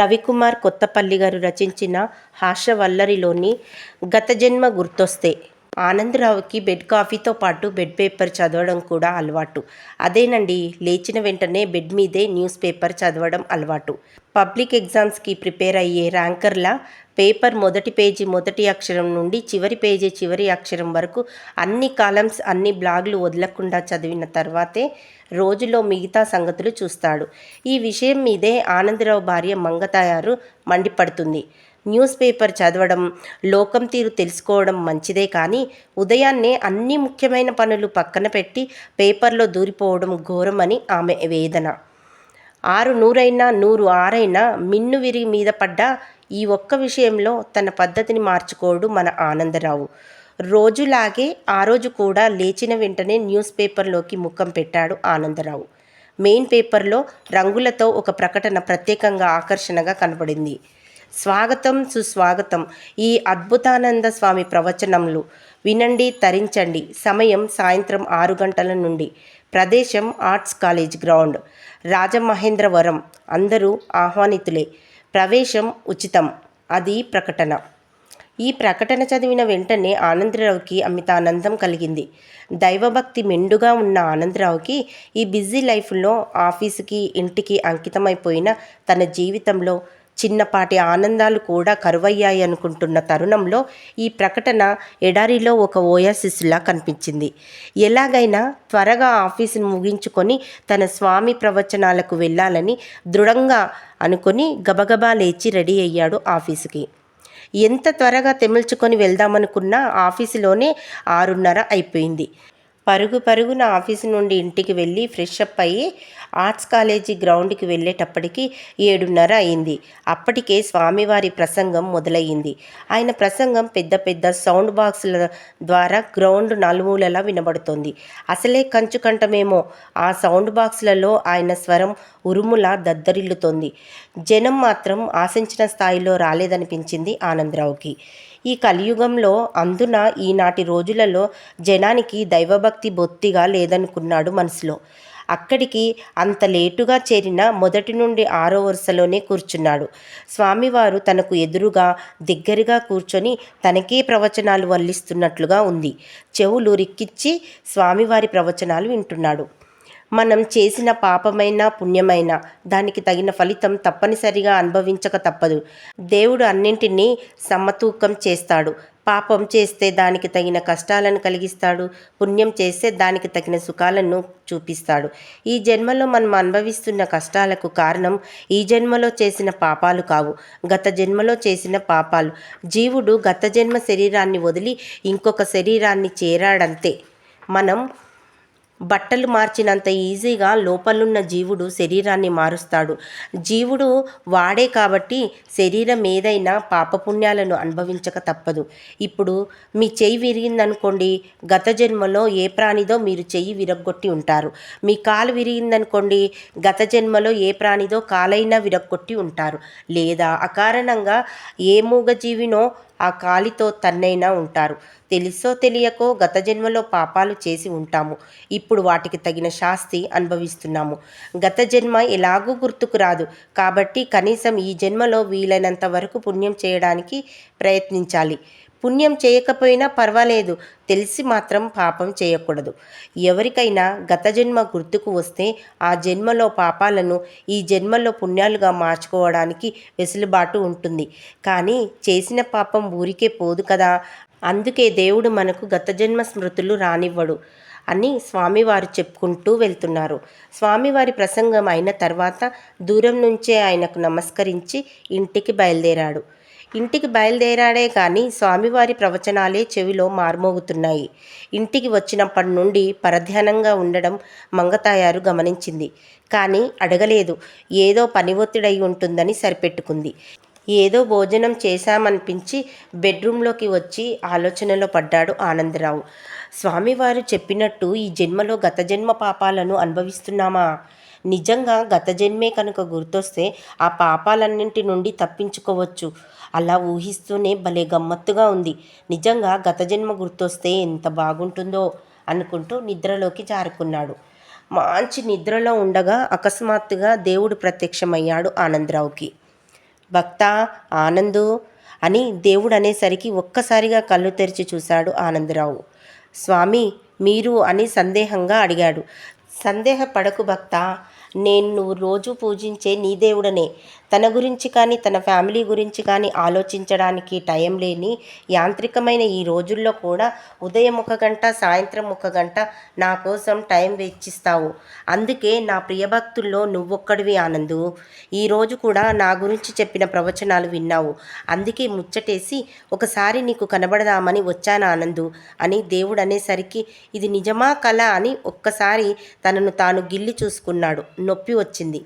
రవికుమార్ కొత్తపల్లి గారు రచించిన హాస్యవల్లరిలోని గత జన్మ గుర్తొస్తే. ఆనందరావుకి బెడ్ కాఫీతో పాటు బెడ్ పేపర్ చదవడం కూడా అలవాటు. అదేనండి లేచిన వెంటనే బెడ్ మీదే న్యూస్ పేపర్ చదవడం అలవాటు. పబ్లిక్ ఎగ్జామ్స్కి ప్రిపేర్ అయ్యే ర్యాంకర్ల పేపర్ మొదటి పేజీ మొదటి అక్షరం నుండి చివరి పేజీ చివరి అక్షరం వరకు అన్ని కాలమ్స్ అన్ని బ్లాగులు వదలకుండా చదివిన తర్వాతే రోజులో మిగతా సంగతులు చూస్తాడు. ఈ విషయం మీదే ఆనందరావు భార్య మంగతాయారు మండిపడుతుంది. న్యూస్ పేపర్ చదవడం లోకం తీరు తెలుసుకోవడం మంచిదే కానీ ఉదయాన్నే అన్ని ముఖ్యమైన పనులు పక్కన పెట్టి పేపర్లో దూరిపోవడం ఘోరమని ఆమె వేదన. ఆరు నూరైనా నూరు ఆరైనా మిన్ను విరిగి మీద పడ్డ ఈ ఒక్క విషయంలో తన పద్ధతిని మార్చుకోడు మన ఆనందరావు. రోజులాగే ఆ రోజు కూడా లేచిన వెంటనే న్యూస్ పేపర్లోకి ముఖం పెట్టాడు ఆనందరావు. మెయిన్ పేపర్లో రంగులతో ఒక ప్రకటన ప్రత్యేకంగా ఆకర్షణగా కనబడింది. స్వాగతం సుస్వాగతం. ఈ అద్భుతానంద స్వామి ప్రవచనములు వినండి తరించండి. సమయం సాయంత్రం ఆరు గంటల నుండి. ప్రదేశం ఆర్ట్స్ కాలేజ్ గ్రౌండ్. రాజమహేంద్రవరం. అందరూ ఆహ్వానితులే. ప్రవేశం ఉచితం. అది ప్రకటన. ఈ ప్రకటన చదివిన వెంటనే ఆనందరావుకి అమితానందం కలిగింది. దైవభక్తి మెండుగా ఉన్న ఆనందరావుకి ఈ బిజీ లైఫ్లో ఆఫీసుకి ఇంటికి అంకితమైపోయిన తన జీవితంలో చిన్నపాటి ఆనందాలు కూడా కరువయ్యాయి అనుకుంటున్న తరుణంలో ఈ ప్రకటన ఎడారిలో ఒక ఓయాసిస్లా కనిపించింది. ఎలాగైనా త్వరగా ఆఫీసును ముగించుకొని తన స్వామి ప్రవచనాలకు వెళ్ళాలని దృఢంగా అనుకొని గబగబా లేచి రెడీ అయ్యాడు ఆఫీసుకి. ఎంత త్వరగా తెమిల్చుకొని వెళ్దామనుకున్నా ఆఫీసులోనే ఆరున్నర అయిపోయింది. పరుగు పరుగున ఆఫీసు నుండి ఇంటికి వెళ్ళి ఫ్రెష్ అప్ అయ్యి ఆర్ట్స్ కాలేజీ గ్రౌండ్కి వెళ్ళేటప్పటికి ఏడున్నర అయింది. అప్పటికే స్వామివారి ప్రసంగం మొదలయ్యింది. ఆయన ప్రసంగం పెద్ద పెద్ద సౌండ్ బాక్సుల ద్వారా గ్రౌండ్ నలుమూలలా వినబడుతోంది. అసలే కంచుకంఠమేమో ఆ సౌండ్ బాక్సులలో ఆయన స్వరం ఉరుములా దద్దరిల్లుతోంది. జనం మాత్రం ఆశించిన స్థాయిలో రాలేదనిపించింది ఆనందరావుకి. ఈ కలియుగంలో అందున ఈనాటి రోజులలో జనానికి దైవభక్తి బొత్తిగా లేదనుకున్నాడు మనసులో. అక్కడికి అంత లేటుగా చేరిన మొదటి నుండి ఆరో వరుసలోనే కూర్చున్నాడు. స్వామివారు తనకు ఎదురుగా దగ్గరగా కూర్చొని తనకే ప్రవచనాలు వల్లిస్తున్నట్లుగా ఉంది. చెవులు రిక్కిచ్చి స్వామివారి ప్రవచనాలు వింటున్నాడు. మనం చేసిన పాపమైన పుణ్యమైన దానికి తగిన ఫలితం తప్పనిసరిగా అనుభవించక తప్పదు. దేవుడు అన్నింటినీ సమతూకం చేస్తాడు. పాపం చేస్తే దానికి తగిన కష్టాలను కలిగిస్తాడు. పుణ్యం చేస్తే దానికి తగిన సుఖాలను చూపిస్తాడు. ఈ జన్మలో మనం అనుభవిస్తున్న కష్టాలకు కారణం ఈ జన్మలో చేసిన పాపాలు కావు. గత జన్మలో చేసిన పాపాలు. జీవుడు గత జన్మ శరీరాన్ని వదిలి ఇంకొక శరీరాన్ని చేరాడంతే. మనం బట్టలు మార్చినంత ఈజీగా లోపలున్న జీవుడు శరీరాన్ని మారుస్తాడు. జీవుడు వాడే కాబట్టి శరీరం ఏదైనా పాపపుణ్యాలను అనుభవించక తప్పదు. ఇప్పుడు మీ చెయ్యి విరిగిందనుకోండి గత జన్మలో ఏ ప్రాణిదో మీరు చెయ్యి విరగ్గొట్టి ఉంటారు. మీ కాలు విరిగిందనుకోండి గత జన్మలో ఏ ప్రాణిదో కాలైనా విరగ్గొట్టి ఉంటారు. లేదా అకారణంగా ఏ మూగజీవినో ఆ కాలితో తన్నైనా ఉంటారు. తెలుసో తెలియకో గత జన్మలో పాపాలు చేసి ఉంటాము. ఇప్పుడు వాటికి తగిన శాస్తి అనుభవిస్తున్నాము. గత జన్మ ఎలాగూ గుర్తుకు రాదు. కాబట్టి కనీసం ఈ జన్మలో వీలైనంత వరకు పుణ్యం చేయడానికి ప్రయత్నించాలి. పుణ్యం చేయకపోయినా పర్వాలేదు. తెలిసి మాత్రం పాపం చేయకూడదు. ఎవరికైనా గత జన్మ గుర్తుకు వస్తే ఆ జన్మలో పాపాలను ఈ జన్మలో పుణ్యాలుగా మార్చుకోవడానికి వెసులుబాటు ఉంటుంది. కానీ చేసిన పాపం ఊరికే పోదు కదా. అందుకే దేవుడు మనకు గత జన్మ స్మృతులు రానివ్వడు అని స్వామివారు చెప్పుకుంటూ వెళ్తున్నారు. స్వామివారి ప్రసంగం అయిన తర్వాత దూరం నుంచే ఆయనకు నమస్కరించి ఇంటికి బయలుదేరాడు. ఇంటికి బయలుదేరాడే కానీ స్వామివారి ప్రవచనాలే చెవిలో మార్మోగుతున్నాయి. ఇంటికి వచ్చినప్పటి నుండి పరధ్యానంగా ఉండడం మంగతాయారు గమనించింది. కానీ అడగలేదు. ఏదో పని ఒత్తిడై ఉంటుందని సరిపెట్టుకుంది. ఏదో భోజనం చేశామనిపించి బెడ్రూమ్లోకి వచ్చి ఆలోచనలో పడ్డాడు ఆనందరావు. స్వామివారు చెప్పినట్టు ఈ జన్మలో గత జన్మ పాపాలను అనుభవిస్తున్నామా? నిజంగా గత జన్మే కనుక గుర్తొస్తే ఆ పాపాలన్నింటి నుండి తప్పించుకోవచ్చు. అలా ఊహిస్తూనే భలే గమ్మత్తుగా ఉంది. నిజంగా గత జన్మ గుర్తొస్తే ఎంత బాగుంటుందో అనుకుంటూ నిద్రలోకి జారుకున్నాడు. మంచి నిద్రలో ఉండగా అకస్మాత్తుగా దేవుడు ప్రత్యక్షమయ్యాడు ఆనందరావుకి. భక్త ఆనందు అని దేవుడు అనేసరికి ఒక్కసారిగా కళ్ళు తెరిచి చూశాడు ఆనందరావు. స్వామి మీరు అని సందేహంగా అడిగాడు. సందేహపడకు భక్త నేను నువ్వు రోజు పూజించే నీ దేవుడనే. తన గురించి కానీ తన ఫ్యామిలీ గురించి కానీ ఆలోచించడానికి టైం లేని యాంత్రికమైన ఈ రోజుల్లో కూడా ఉదయం ఒక గంట సాయంత్రం ఒక గంట నా కోసం టైం వెచ్చిస్తావు. అందుకే నా ప్రియభక్తుల్లో నువ్వొక్కడివి ఆనందు. ఈరోజు కూడా నా గురించి చెప్పిన ప్రవచనాలు విన్నావు. అందుకే ముచ్చటేసి ఒకసారి నీకు కనబడదామని వచ్చాను ఆనందు అని దేవుడు అనేసరికి ఇది నిజమా కళ అని ఒక్కసారి తనను తాను గిల్లి చూసుకున్నాడు. నొప్పి వచ్చింది.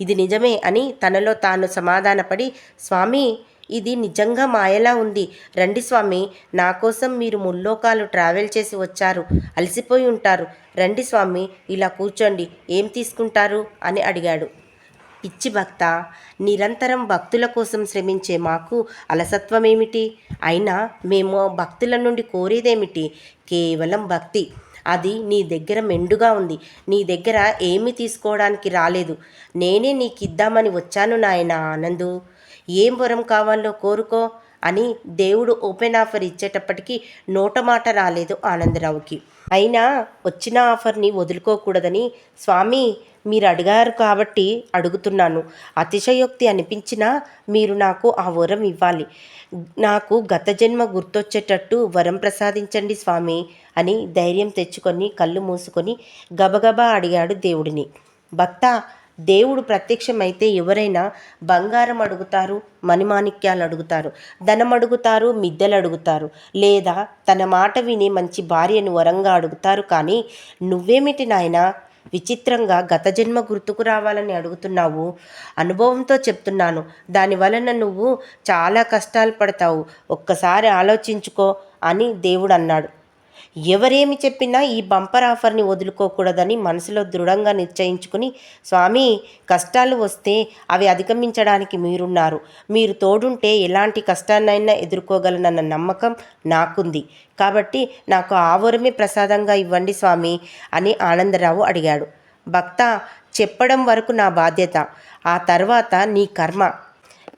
ఇది నిజమే అని తనలో తాను సమాధానపడి స్వామి ఇది నిజంగా మాయలా ఉంది. రండి స్వామి నా కోసం మీరు ముల్లోకాలు ట్రావెల్ చేసి వచ్చారు. అలసిపోయి ఉంటారు. రండి స్వామి ఇలా కూర్చోండి. ఏం తీసుకుంటారు? అని అడిగాడు. పిచ్చి భక్త నిరంతరం భక్తుల కోసం శ్రమించే మాకు అలసత్వమేమిటి? అయినా మేము భక్తుల నుండి కోరేదేమిటి? కేవలం భక్తి. అది నీ దగ్గర మెండుగా ఉంది. నీ దగ్గర ఏమీ తీసుకోవడానికి రాలేదు. నేనే నీకు ఇద్దామని వచ్చాను నాయన ఆనందు. ఏం వరం కావాలో కోరుకో అని దేవుడు ఓపెన్ ఆఫర్ ఇచ్చేటప్పటికి నోట మాట రాలేదు ఆనందరావుకి. అయినా వచ్చిన ఆఫర్ని వదులుకోకూడదని స్వామి మీరు అడిగారు కాబట్టి అడుగుతున్నాను. అతిశయోక్తి అనిపించినా మీరు నాకు ఆ వరం ఇవ్వాలి. నాకు గత జన్మ గుర్తొచ్చేటట్టు వరం ప్రసాదించండి స్వామి అని ధైర్యం తెచ్చుకొని కళ్ళు మూసుకొని గబగబా అడిగాడు దేవుడిని. భక్త దేవుడు ప్రత్యక్షమైతే ఎవరైనా బంగారం అడుగుతారు మణిమాణిక్యాలు అడుగుతారు ధనం అడుగుతారు మిద్దెలు అడుగుతారు లేదా తన మాట విని మంచి భార్యను వరంగా అడుగుతారు కానీ నువ్వేమిటి నాయనా? విచిత్రంగా గత జన్మ గుర్తుకు రావాలని అడుగుతున్నావు. అనుభవంతో చెప్తున్నాను. దాని వలన నువ్వు చాలా కష్టాలు పడతావు. ఒక్కసారి ఆలోచించుకో అని దేవుడు అన్నాడు. ఎవరేమి చెప్పినా ఈ బంపర్ ఆఫర్ని వదులుకోకూడదని మనసులో దృఢంగా నిశ్చయించుకుని స్వామి కష్టాలు వస్తే అవి అధిగమించడానికి మీరున్నారు. మీరు తోడుంటే ఎలాంటి కష్టాన్నైనా ఎదుర్కోగలనన్న నమ్మకం నాకుంది. కాబట్టి నాకు ఆవరమే ప్రసాదంగా ఇవ్వండి స్వామి అని ఆనందరావు అడిగాడు. భక్త చెప్పడం వరకు నా బాధ్యత. ఆ తర్వాత నీ కర్మ.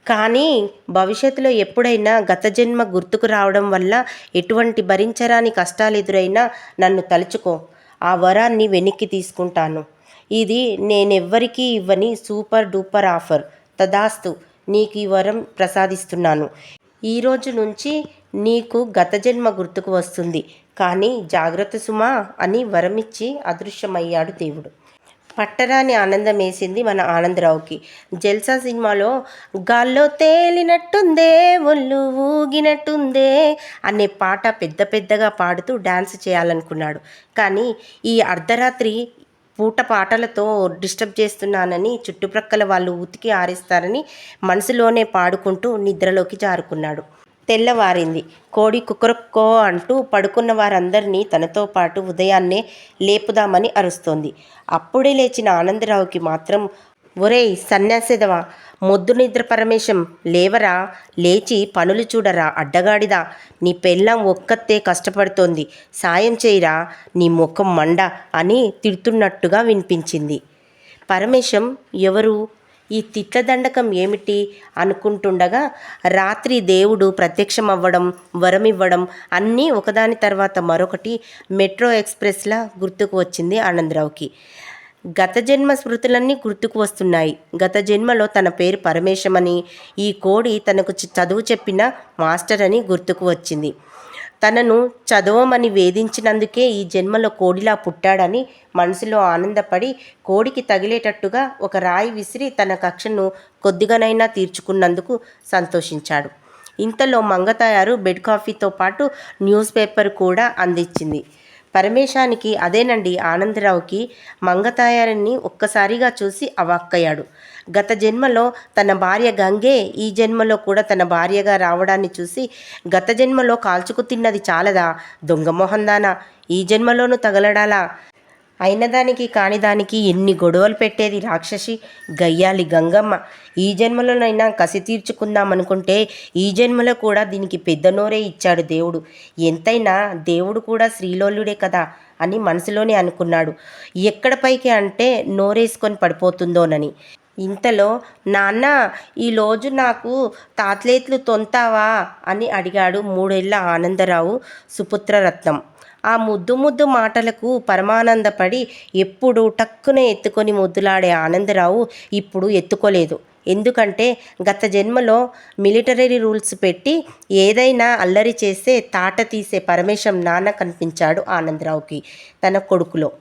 కానీ భవిష్యత్తులో ఎప్పుడైనా గత జన్మ గుర్తుకు రావడం వల్ల ఎటువంటి భరించరాని కష్టాలు ఎదురైనా నన్ను తలుచుకో. ఆ వరాన్ని వెనక్కి తీసుకుంటాను. ఇది నేనెవ్వరికీ ఇవ్వని సూపర్ డూపర్ ఆఫర్. తదాస్తు నీకు ఈ వరం ప్రసాదిస్తున్నాను. ఈ రోజు నుంచి నీకు గత జన్మ గుర్తుకు వస్తుంది. కానీ జాగ్రత్త సుమా అని వరమిచ్చి అదృశ్యమయ్యాడు దేవుడు. పట్టరాని ఆనందం వేసింది మన ఆనందరావుకి. జల్సా సినిమాలో గాల్లో తేలినట్టుందే ఒళ్ళు ఊగినట్టుందే అనే పాట పెద్ద పెద్దగా పాడుతూ డ్యాన్స్ చేయాలనుకున్నాడు. కానీ ఈ అర్ధరాత్రి పూట పాటలతో డిస్టర్బ్ చేస్తున్నానని చుట్టుప్రక్కల వాళ్ళు ఉతికి ఆరేస్తారని మనసులోనే పాడుకుంటూ నిద్రలోకి జారుకున్నాడు. తెల్లవారింది. కోడి కుక్కరక్కో అంటూ పడుకున్న వారందరినీ తనతో పాటు ఉదయాన్నే లేపుదామని అరుస్తోంది. అప్పుడే లేచిన ఆనందరావుకి మాత్రం ఒరేయ్ సన్యాసిదవా మొద్దు నిద్ర పరమేశం లేవరా లేచి పనులు చూడరా అడ్డగాడిదా నీ పెళ్ళం ఒక్కతే కష్టపడుతోంది సాయం చేయరా నీ ముఖం మండ అని తిడుతున్నట్టుగా వినిపించింది. పరమేశం ఎవరు? ఈ తిట్లదండకం ఏమిటి అనుకుంటుండగా రాత్రి దేవుడు ప్రత్యక్షమవ్వడం వరమివ్వడం అన్నీ ఒకదాని తర్వాత మరొకటి మెట్రో ఎక్స్ప్రెస్లా గుర్తుకు వచ్చింది ఆనందరావుకి. గత జన్మ స్మృతులన్నీ గుర్తుకు వస్తున్నాయి. గత జన్మలో తన పేరు పరమేశమని ఈ కోడి తనకు చదువు చెప్పిన మాస్టర్ అని గుర్తుకు వచ్చింది. తనను చదవమని వేధించినందుకే ఈ జన్మలో కోడిలా పుట్టాడని మనసులో ఆనందపడి కోడికి తగిలేటట్టుగా ఒక రాయి విసిరి తన కక్షను కొద్దిగానైనా తీర్చుకున్నందుకు సంతోషించాడు. ఇంతలో మంగతాయారు బెడ్ కాఫీతో పాటు న్యూస్ పేపర్ కూడా అందించింది. పరమేశానికి అదేనండి ఆనందరావుకి మంగతాయారిని ఒక్కసారిగా చూసి అవాక్కయ్యాడు. గత జన్మలో తన భార్య గంగే ఈ జన్మలో కూడా తన భార్యగా రావడాన్ని చూసి గత జన్మలో కాల్చుకు తిన్నది చాలదా? దొంగ మొహందానా? ఈ జన్మలోనూ తగలడాలా? అయినదానికి కానిదానికి ఎన్ని గొడవలు పెట్టేది రాక్షసి? గయ్యాలి గంగమ్మ. ఈ జన్మలోనైనా కసి తీర్చుకుందామనుకుంటే ఈ జన్మలో కూడా దీనికి పెద్ద నోరే ఇచ్చాడు దేవుడు. ఎంతైనా దేవుడు కూడా శ్రీలోలుడే కదా అని మనసులోనే అనుకున్నాడు. ఎక్కడ పైకి అంటే నోరేసుకొని పడిపోతుందోనని. ఇంతలో నాన్న ఈరోజు నాకు తాతలేట్లు తొంతావా? అని అడిగాడు మూడేళ్ళ ఆనందరావు సుపుత్రరత్నం. ఆ ముద్దు ముద్దు మాటలకు పరమానందపడి ఎప్పుడు టక్కున ఎత్తుకొని ముద్దులాడే ఆనందరావు ఇప్పుడు ఎత్తుకోలేదు. ఎందుకంటే గత జన్మలో మిలిటరీ రూల్స్ పెట్టి ఏదైనా అల్లరి చేస్తే తాట తీసే పరమేశం నాన్న కనిపించాడు ఆనందరావుకి తన కొడుకులో.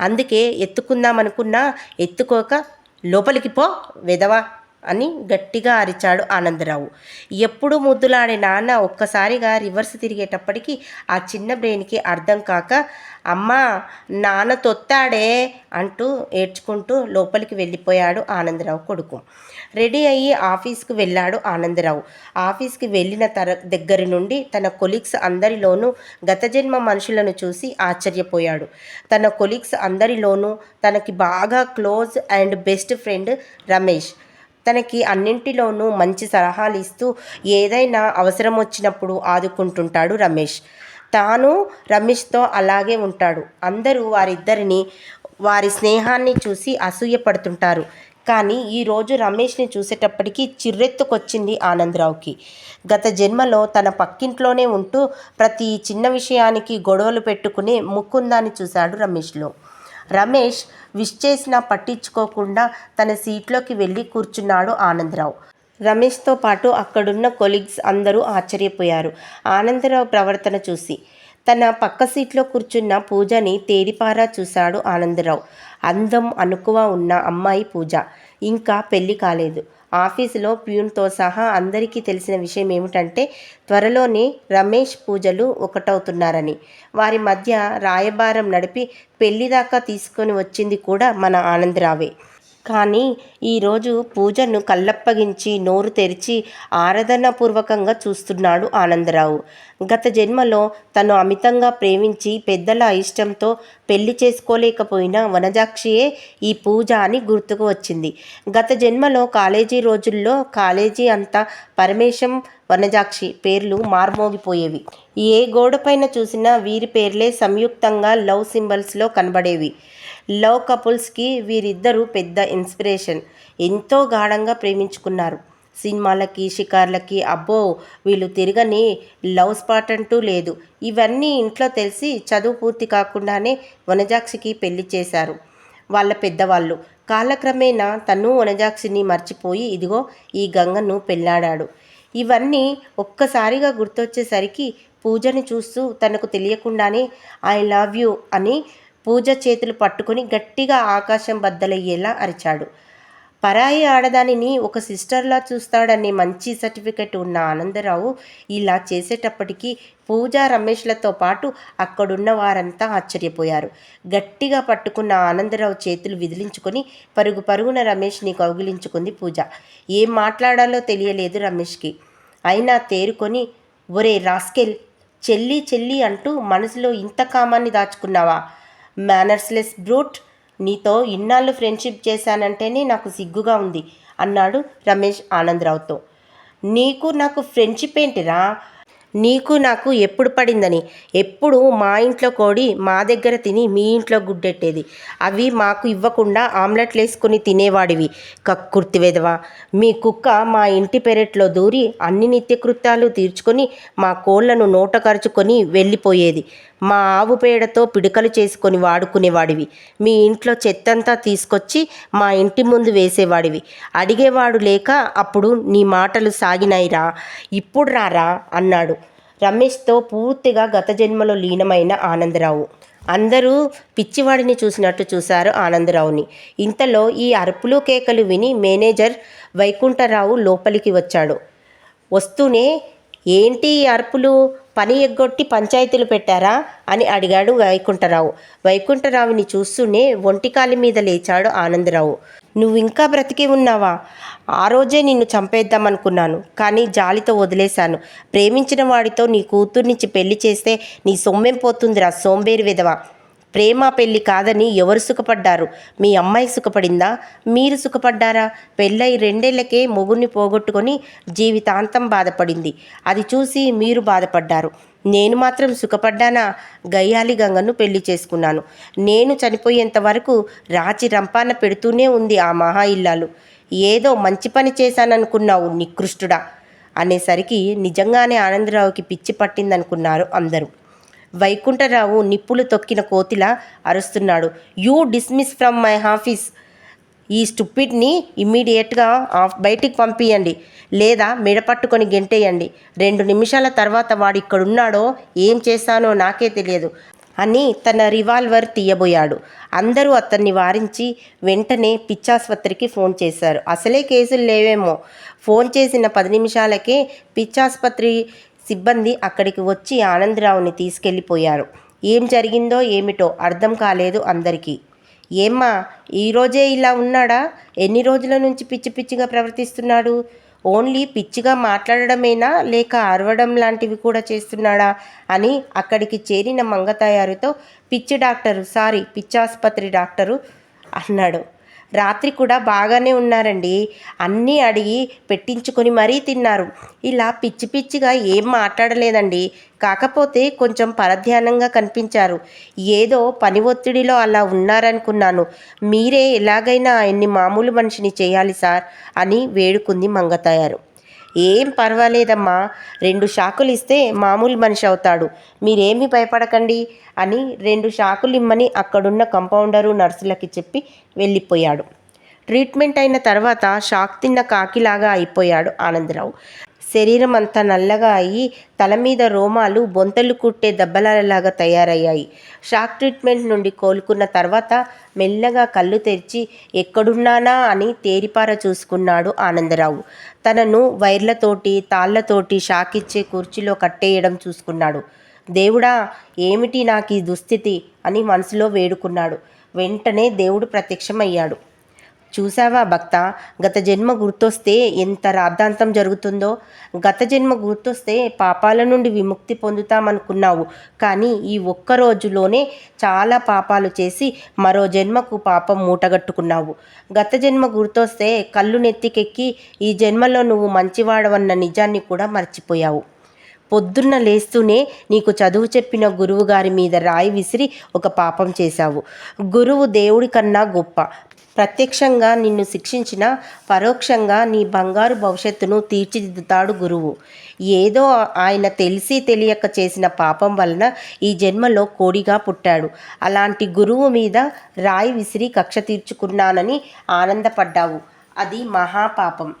అందుకే ఎత్తుకుందామనుకున్నా ఎత్తుకోక లోపలికి పో వెదవా అని గట్టిగా అరిచాడు ఆనందరావు. ఎప్పుడు ముద్దులాడే నాన్న ఒక్కసారిగా రివర్స్ తిరిగేటప్పటికి ఆ చిన్న బ్రెయిన్కి అర్థం కాక అమ్మా నాన్న తొత్తాడే అంటూ ఏడ్చుకుంటూ లోపలికి వెళ్ళిపోయాడు ఆనందరావు కొడుకు. రెడీ అయ్యి ఆఫీస్కి వెళ్ళాడు ఆనందరావు. ఆఫీస్కి వెళ్ళిన తర దగ్గర నుండి తన కొలీగ్స్ అందరిలోనూ గత జన్మ మనుషులను చూసి ఆశ్చర్యపోయాడు. తన కొలీగ్స్ అందరిలోనూ తనకి బాగా close and best friend Ramesh. తనకి అన్నింటిలోనూ మంచి సలహాలు ఇస్తూ ఏదైనా అవసరం వచ్చినప్పుడు ఆదుకుంటుంటాడు రమేష్. తాను రమేష్తో అలాగే ఉంటాడు. అందరూ వారిద్దరిని వారి స్నేహాన్ని చూసి అసూయపడుతుంటారు. కానీ ఈరోజు రమేష్ని చూసేటప్పటికి చిర్రెత్తుకొచ్చింది ఆనందరావుకి. గత జన్మలో తన పక్కింట్లోనే ఉంటూ ప్రతి చిన్న విషయానికి గొడవలు పెట్టుకునే ముక్కుందాన్ని చూశాడు రమేష్లో. రమేష్ విష్ చేసినా పట్టించుకోకుండా తన సీట్లోకి వెళ్ళి కూర్చున్నాడు ఆనందరావు. రమేష్తో పాటు అక్కడున్న కొలీగ్స్ అందరూ ఆశ్చర్యపోయారు. ఆనందరావు ప్రవర్తన చూసి తన పక్క సీట్లో కూర్చున్న పూజని తేరిపారా చూశాడు ఆనందరావు. అందం అనుకువ ఉన్న అమ్మాయి పూజ. ఇంకా పెళ్ళి కాలేదు. ఆఫీసులో ప్యూన్తో సహా అందరికీ తెలిసిన విషయం ఏమిటంటే త్వరలోనే రమేష్ పూజలు ఒకటవుతున్నారని. వారి మధ్య రాయబారం నడిపి పెళ్ళి దాకా తీసుకొని వచ్చింది కూడా మన ఆనందరావే. కానీ ఈరోజు పూజను కళ్ళప్పగించి నోరు తెరిచి ఆరాధనాపూర్వకంగా చూస్తున్నాడు ఆనందరావు. గత జన్మలో తను అమితంగా ప్రేమించి పెద్దల ఇష్టంతో పెళ్ళి చేసుకోలేకపోయిన వనజాక్షియే ఈ పూజ అని గుర్తుకు వచ్చింది. గత జన్మలో కాలేజీ రోజుల్లో కాలేజీ అంతా పరమేశం వనజాక్షి పేర్లు మార్మోగిపోయేవి. ఏ గోడపైన చూసినా వీరి పేర్లే సంయుక్తంగా లవ్ సింబల్స్లో కనబడేవి. లవ్ కపుల్స్కి వీరిద్దరూ పెద్ద ఇన్స్పిరేషన్. ఎంతో గాఢంగా ప్రేమించుకున్నారు. సినిమాలకి షికార్లకి అబ్బో వీళ్ళు తిరగని లవ్ స్పాట్ అంటూ లేదు. ఇవన్నీ ఇంట్లో తెలిసి చదువు పూర్తి కాకుండానే వనజాక్షికి పెళ్ళి చేశారు వాళ్ళ పెద్దవాళ్ళు. కాలక్రమేణా తను వనజాక్షిని మర్చిపోయి ఇదిగో ఈ గంగను పెళ్ళాడాడు ఇవన్నీ ఒక్కసారిగా గుర్తొచ్చేసరికి పూజని చూస్తూ తనకు తెలియకుండానే ఐ లవ్ యూ అని పూజ చేతులు పట్టుకొని గట్టిగా ఆకాశం బద్దలయ్యేలా అరిచాడు. పరాయి ఆడదానిని ఒక సిస్టర్లా చూస్తాడనే మంచి సర్టిఫికెట్ ఉన్న ఆనందరావు ఇలా చేసేటప్పటికీ పూజా రమేష్లతో పాటు అక్కడున్న వారంతా ఆశ్చర్యపోయారు. గట్టిగా పట్టుకున్న ఆనందరావు చేతులు విదిలించుకొని పరుగు పరుగున రమేష్ని కౌగిలించుకుంది పూజ. ఏం మాట్లాడాలో తెలియలేదు రమేష్కి. అయినా తేరుకొని ఒరే రాస్కెల్ చెల్లి చెల్లి అంటూ మనసులో ఇంత కామాన్ని దాచుకున్నావా? మేనర్స్లెస్ బ్రూట్ నీతో ఇన్నాళ్ళు ఫ్రెండ్షిప్ చేశానంటేనే నాకు సిగ్గుగా ఉంది అన్నాడు రమేష్ ఆనందరావుతో. నీకు నాకు ఫ్రెండ్షిప్ ఏంటిరా? నీకు నాకు ఎప్పుడు పడిందని? ఎప్పుడు మా ఇంట్లో కోడి మా దగ్గర తిని మీ ఇంట్లో గుడ్డెట్టేది. అవి మాకు ఇవ్వకుండా ఆమ్లెట్లు వేసుకొని తినేవాడివి. కక్కుర్తి వెదవా మీ కుక్క మా ఇంటి పెరట్లో దూరి అన్ని నిత్యకృత్యాలు తీర్చుకొని మా కోళ్ళను నోట కరుచుకొని వెళ్ళిపోయేది. మా ఆవు పేడతో పిడకలు చేసుకొని వాడుకునేవాడివి. మీ ఇంట్లో చెత్తంతా తీసుకొచ్చి మా ఇంటి ముందు వేసేవాడివి. అడిగేవాడు లేక అప్పుడు నీ మాటలు సాగినాయిరా. ఇప్పుడు రారా అన్నాడు. రమేష్తో పూర్తిగా గత జన్మలో లీనమైన ఆనందరావు. అందరూ పిచ్చివాడిని చూసినట్టు చూశారు ఆనందరావుని. ఇంతలో ఈ అరుపులు కేకలు విని మేనేజర్ వైకుంఠరావు లోపలికి వచ్చాడు. వస్తూనే ఏంటి ఈ అరుపులు? పని ఎగ్గొట్టి పంచాయతీలు పెట్టారా అని అడిగాడు వైకుంఠరావు. వైకుంఠరావుని చూస్తూనే ఒంటికాలి మీద లేచాడు ఆనందరావు. నువ్వు ఇంకా బ్రతికి ఉన్నావా? ఆ రోజే నిన్ను చంపేద్దామనుకున్నాను కానీ జాలితో వదిలేశాను. ప్రేమించిన వాడితో నీ కూతుర్నిచ్చి పెళ్ళి చేస్తే నీ సొమ్మేం పోతుందిరా సోంబేరి విధవా? ప్రేమ పెళ్ళి కాదని ఎవరు సుఖపడ్డారు? మీ అమ్మాయి సుఖపడిందా? మీరు సుఖపడ్డారా? పెళ్ళై రెండేళ్ళకే మొగుడిని పోగొట్టుకొని జీవితాంతం బాధపడింది. అది చూసి మీరు బాధపడ్డారు. నేను మాత్రం సుఖపడ్డానా? గయ్యాలి గంగను పెళ్ళి చేసుకున్నాను. నేను చనిపోయేంత వరకు రాచి రంపాన పెడుతూనే ఉంది ఆ మహా ఇల్లాలు. ఏదో మంచి పని చేశాననుకున్నావు నికృష్టుడా? అనేసరికి నిజంగానే ఆనందరావుకి పిచ్చి పట్టిందనుకున్నారు అందరూ. వైకుంఠరావు నిప్పులు తొక్కిన కోతిలా అరుస్తున్నాడు. You dismiss from my office ఈ స్టూపిడ్ని ఇమ్మీడియట్గా ఆఫ్ బయటికి పంపియండి లేదా మెడపట్టుకొని గెంటేయండి. రెండు నిమిషాల తర్వాత వాడు ఇక్కడున్నాడో ఏం చేశానో నాకే తెలియదు అని తన రివాల్వర్ తీయబోయాడు. అందరూ అతన్ని వారించి వెంటనే పిచ్చాసుపత్రికి ఫోన్ చేశారు. అసలే కేసులు లేవేమో. ఫోన్ చేసిన పది నిమిషాలకే పిచ్చాసుపత్రి సిబ్బంది అక్కడికి వచ్చి ఆనందరావుని తీసుకెళ్ళిపోయారు. ఏం జరిగిందో ఏమిటో అర్థం కాలేదు అందరికీ. ఏమ్మా ఈరోజే ఇలా ఉన్నాడా? ఎన్ని రోజుల నుంచి పిచ్చి పిచ్చిగా ప్రవర్తిస్తున్నాడు? ఓన్లీ పిచ్చిగా మాట్లాడడమేనా? లేక అరవడం లాంటివి కూడా చేస్తున్నాడా? అని అక్కడికి చేరిన మంగతయారుతో పిచ్చి డాక్టరు సారీ పిచ్చాసుపత్రి డాక్టరు అన్నాడు. రాత్రి కూడా బాగానే ఉన్నారండి. అన్నీ అడిగి పెట్టించుకొని మరీ తిన్నారు. ఇలా పిచ్చి పిచ్చిగా ఏం మాట్లాడలేదండి. కాకపోతే కొంచెం పరధ్యానంగా కనిపించారు. ఏదో పని ఒత్తిడిలో అలా ఉన్నారనుకున్నాను. మీరే ఎలాగైనా ఆయన్ని మామూలు మనిషిని చేయాలి సార్ అని వేడుకుంది మంగతయారు. ఏం పర్వాలేదమ్మా. రెండు షాకులు ఇస్తే మామూలు మనిషి అవుతాడు. మీరేమీ భయపడకండి అని రెండు షాకులు ఇమ్మని అక్కడున్న కంపౌండరు నర్సులకి చెప్పి వెళ్ళిపోయాడు. ట్రీట్మెంట్ అయిన తర్వాత షాక్ తిన్న కాకిలాగా అయిపోయాడు ఆనందరావు. శరీరం అంతా నల్లగా అయ్యి తల మీద రోమాలు బొంతలు కుట్టే దెబ్బలలాగా తయారయ్యాయి. షాక్ ట్రీట్మెంట్ నుండి కోలుకున్న తర్వాత మెల్లగా కళ్ళు తెరిచి ఎక్కడున్నానా అని తేరిపార చూసుకున్నాడు ఆనందరావు. తనను వైర్లతోటి తాళ్ళతోటి షాక్ ఇచ్చే కుర్చీలో కట్టేయడం చూసుకున్నాడు. దేవుడా ఏమిటి నాకు ఈ దుస్థితి? అని మనసులో వేడుకున్నాడు. వెంటనే దేవుడు ప్రత్యక్షమయ్యాడు. చూసావా భక్త? గత జన్మ గుర్తొస్తే ఎంత రాద్ధాంతం జరుగుతుందో. గత జన్మ గుర్తొస్తే పాపాల నుండి విముక్తి పొందుతామనుకున్నావు. కానీ ఈ ఒక్క రోజులోనే చాలా పాపాలు చేసి మరో జన్మకు పాపం మూటగట్టుకున్నావు. గత జన్మ గుర్తొస్తే కళ్ళు నెత్తికెక్కి ఈ జన్మలో నువ్వు మంచివాడవన్న నిజాన్ని కూడా మర్చిపోయావు. పొద్దున్న లేస్తూనే నీకు చదువు చెప్పిన గురువు గారి మీద రాయి విసిరి ఒక పాపం చేశావు. గురువు దేవుడి కన్నా గొప్ప. ప్రత్యక్షంగా నిన్ను శిక్షించిన పరోక్షంగా నీ బంగారు భవిష్యత్తును తీర్చిదిద్దుతాడు గురువు. ఏదో ఆయన తెలిసి తెలియక చేసిన పాపం వలన ఈ జన్మలో కోడిగా పుట్టాడు. అలాంటి గురువు మీద రాయి విసిరి కక్ష తీర్చుకున్నానని ఆనందపడ్డావు. అది మహాపాపం.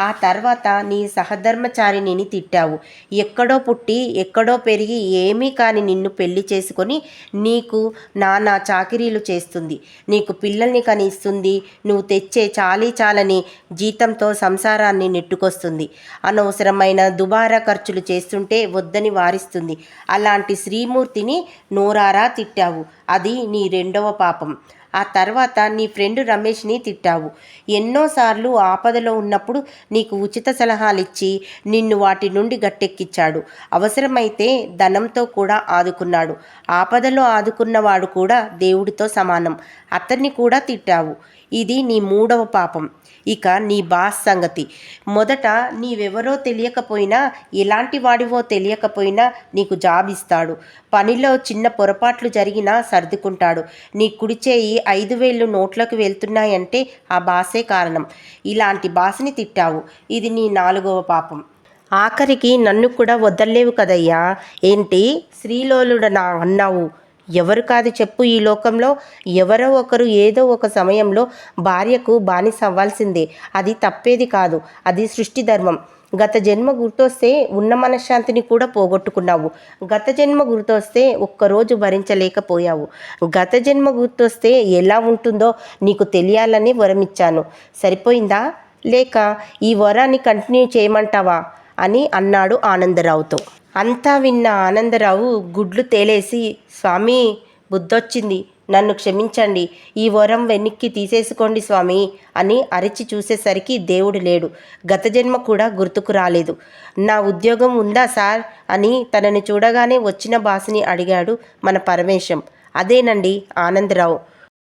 ఆ తర్వాత నీ సహధర్మచారిణిని తిట్టావు. ఎక్కడో పుట్టి ఎక్కడో పెరిగి ఏమీ కాని నిన్ను పెళ్ళి చేసుకొని నీకు నానా చాకిరీలు చేస్తుంది. నీకు పిల్లల్ని కనిస్తుంది. నువ్వు తెచ్చే చాలీ చాలని జీతంతో సంసారాన్ని నెట్టుకొస్తుంది. అనవసరమైన దుబారా ఖర్చులు చేస్తుంటే వద్దని వారిస్తుంది. అలాంటి శ్రీమూర్తిని నోరారా తిట్టావు. అది నీ రెండవ పాపం. ఆ తర్వాత నీ ఫ్రెండ్ రమేష్ని తిట్టావు. ఎన్నోసార్లు ఆపదలో ఉన్నప్పుడు నీకు ఉచిత సలహాలు ఇచ్చి నిన్ను వాటి నుండి గట్టెక్కిచ్చాడు అవసరమైతే ధనంతో కూడా ఆదుకున్నాడు. ఆపదలో ఆదుకున్నవాడు కూడా దేవుడితో సమానం. అతన్ని కూడా తిట్టావు. ఇది నీ మూడవ పాపం. ఇక నీ బాస్ సంగతి. మొదట నీవెవరో తెలియకపోయినా ఎలాంటి వాడివో తెలియకపోయినా నీకు జాబ్ ఇస్తాడు. పనిలో చిన్న పొరపాట్లు జరిగినా సర్దుకుంటాడు. నీ కుడి చేయి ఐదు వేలు నోట్లోకి వెళ్తున్నాయంటే ఆ బాసే కారణం. ఇలాంటి బాస్ని తిట్టావు. ఇది నీ నాలుగవ పాపం. ఆఖరికి నన్ను కూడా వదల్లేవు కదయ్యా. ఏంటి? శ్రీలోలుడనా అన్నావు. ఎవరు కాదు చెప్పు ఈ లోకంలో. ఎవరో ఒకరు ఏదో ఒక సమయంలో భార్యకు బానిస అవ్వాల్సిందే. అది తప్పేది కాదు. అది సృష్టి ధర్మం. గత జన్మ గుర్తొస్తే ఉన్న మనశ్శాంతిని కూడా పోగొట్టుకున్నావు. గత జన్మ గుర్తొస్తే ఒక్కరోజు భరించలేకపోయావు. గత జన్మ గుర్తొస్తే ఎలా ఉంటుందో నీకు తెలియాలని వరమిచ్చాను. సరిపోయిందా? లేక ఈ వరాన్ని కంటిన్యూ చేయమంటావా? అని అన్నాడు ఆనందరావుతో. అంతా విన్న ఆనందరావు గుడ్లు తేలేసి స్వామి బుద్ధొచ్చింది. నన్ను క్షమించండి. ఈ వరం వెనక్కి తీసేసుకోండి స్వామి అని అరిచి చూసేసరికి దేవుడు లేడు. గత జన్మ కూడా గుర్తుకు రాలేదు. నా ఉద్యోగం ఉందా సార్? అని తనని చూడగానే వచ్చిన బాసుని అడిగాడు మన పరమేశం. అదేనండి ఆనందరావు.